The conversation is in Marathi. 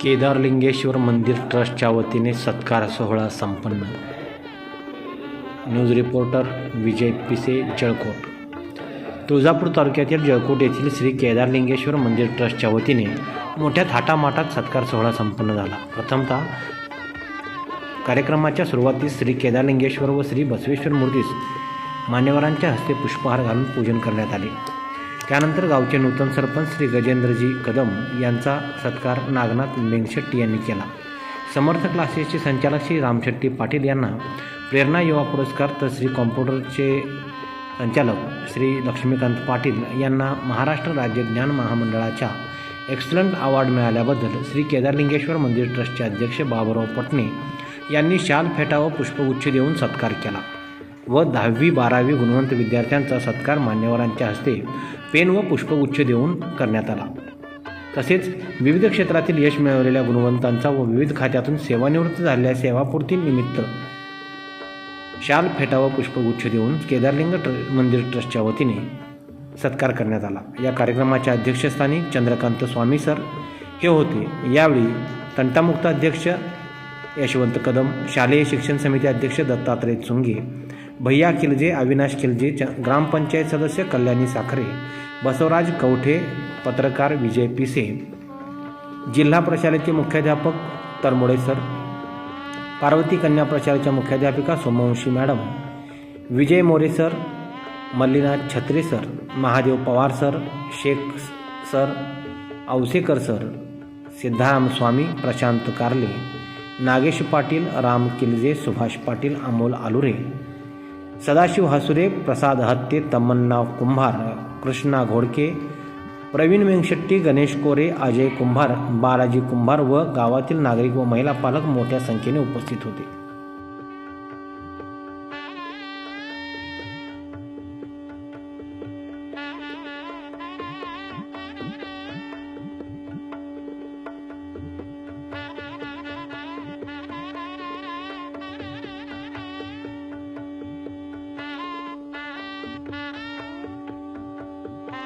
केदारलिंगेश्वर मंदिर ट्रस्टच्या वतीने सत्कार सोहळा संपन्न. न्यूज रिपोर्टर विजय पिसे जळकोट. तुळजापूर तालुक्यातील जळकोट येथील श्री केदारलिंगेश्वर मंदिर ट्रस्टच्या वतीने मोठ्या थाटामाटात सत्कार सोहळा संपन्न झाला. प्रथमतः कार्यक्रमाच्या सुरुवातीस श्री केदारलिंगेश्वर व श्री बसवेश्वर मूर्तीस मान्यवरांच्या हस्ते पुष्पहार घालून पूजन करण्यात आले. त्यानंतर गावचे नूतन सरपंच श्री गजेंद्रजी कदम यांचा सत्कार नागनाथ मेंगशेट्टी यांनी केला. समर्थ क्लासेसचे संचालक श्री रामशेट्टी पाटील यांना प्रेरणा युवा पुरस्कार तर श्री कॉम्प्युटरचे संचालक श्री लक्ष्मीकांत पाटील यांना महाराष्ट्र राज्य ज्ञान महामंडळाच्या एक्सलंट अवॉर्ड मिळाल्याबद्दल श्री केदारलिंगेश्वर मंदिर ट्रस्टचे अध्यक्ष बाबुराव पटणे यांनी शाल फेटा व पुष्पगुच्छ देऊन सत्कार केला. व दहावी बारावी गुणवंत विद्यार्थ्यांचा सत्कार मान्यवरांच्या हस्ते पेन व पुष्पगुच्छ देऊन करण्यात आला. तसेच विविध क्षेत्रातील यश मिळवलेल्या गुणवंतांचा व विविध खात्यातून सेवानिवृत्त झालेल्या सेवापूर्ती निमित्त शाल फेटा व पुष्पगुच्छ देऊन केदारलिंग ट्र मंदिर ट्रस्टच्या वतीने सत्कार करण्यात आला. या कार्यक्रमाच्या अध्यक्षस्थानी चंद्रकांत स्वामी सर हे होते. यावेळी तंटामुक्त अध्यक्ष यशवंत कदम शालेय शिक्षण समिती अध्यक्ष दत्तात्रय चुंगे भैया खिलजे अविनाश खिलजे च ग्रामपंचायत सदस्य कल्याणी साखरे बसवराज कवठे पत्रकार विजय पिसे जिल्हा प्रशालेचे मुख्याध्यापक तरमोडे सर पार्वती कन्या प्रशालेच्या मुख्याध्यापिका Somvanshi madam Vijay More sir Mallinath Chhatre sir Mahadev Pawar sir Shaikh sir Ausekar sir Siddharam Swami Prashant Karale Nagesh Patil Ram किलजे Subhash Patil Amol Alure Sadashiv Hasure प्रसाद हत्ते तमन्ना कुंभार कृष्णा घोडके प्रवीण वेंगशेट्टी गणेश कोरे अजय कुंभार बालाजी कुंभार व गावातील नागरिक व महिला पालक मोठ्या संख्येने उपस्थित होते.